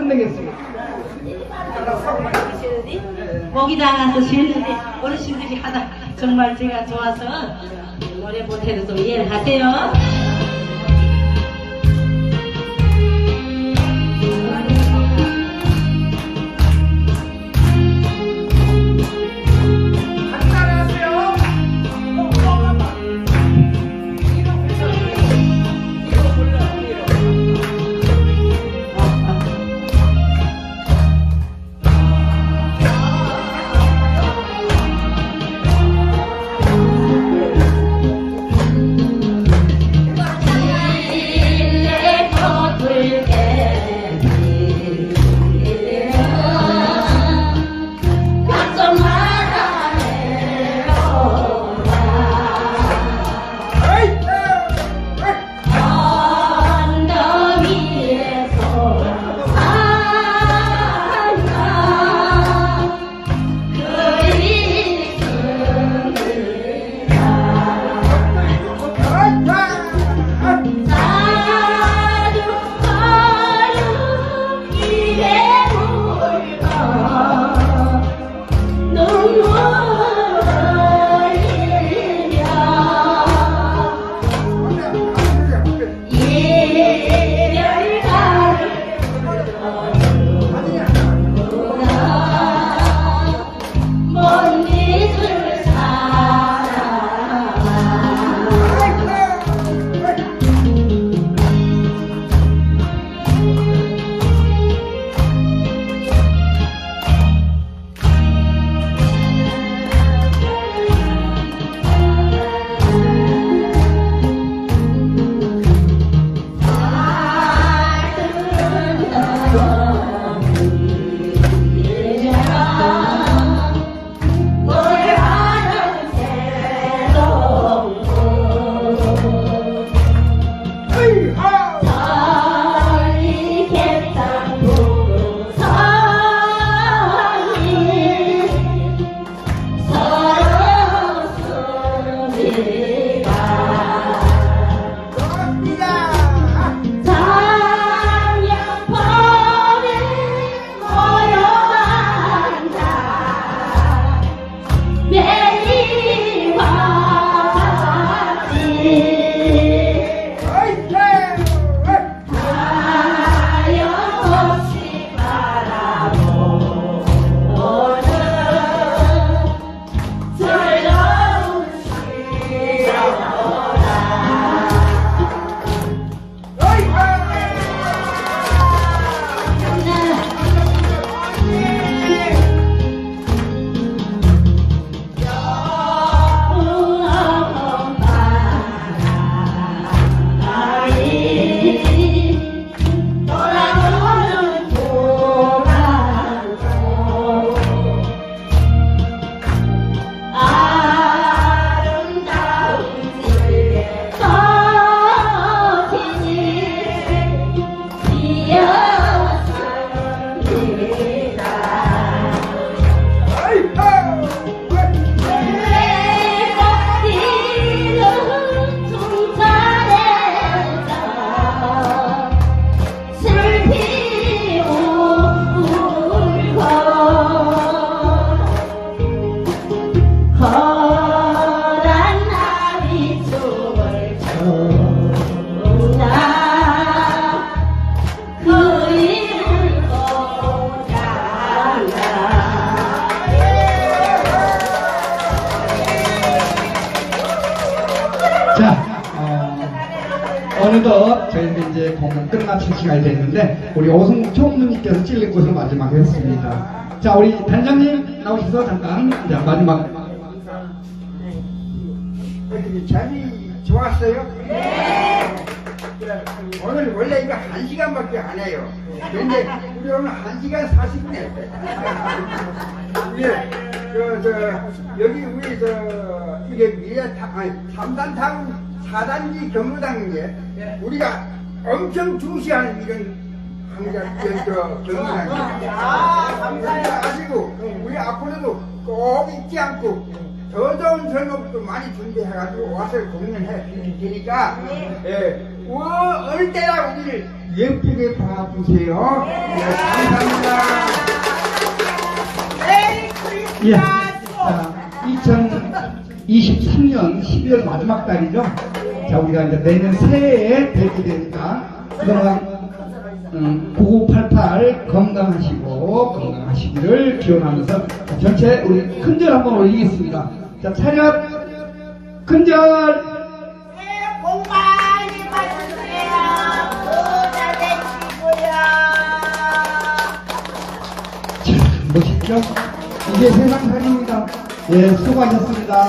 끝내겠습니다. 목이 나가서 쉬는데 어르신들이 하다 정말 제가 좋아서 노래 못해도 좀 이해를 하세요. 어, 어느덧 저희는 이제 공연 끝마칠 시간이 됐는데 우리 오승 총무님께서 찔린 곳을 마지막 했습니다. 자, 우리 단장님 나오셔서 잠깐 자, 마지막 어떻게 잠이 좋았어요? 네. 오늘 원래 이거 한 시간밖에 안 해요. 근데 우리 오늘 한 시간 40분 했어요. 예, 저, 저, 여기 우리 저, 이게 아니, 3단 타운 4단지 경로당인데, 우리가 엄청 중시하는 이런 항상 이런 저 경로당입니다. 아, 감사해요. 가지고 우리 앞으로도 꼭 잊지 않고 더 좋은 설목도 많이 준비해가지고 와서 공연해 드릴 테니까 예, 어, 어느 때나 우리를 예쁘게 봐주세요. 네, 감사합니다. 예. 자, 2023년 12월 마지막 달이죠. 자, 우리가 이제 내년 새해에 뵙게 되니까, 그동안, 음, 9988 건강하시고, 건강하시기를 기원하면서 전체 우리 큰절 한번 올리겠습니다. 자, 차렷! 큰절! 자, 멋있죠? 이게 세상 살입니다. 예, 수고하셨습니다.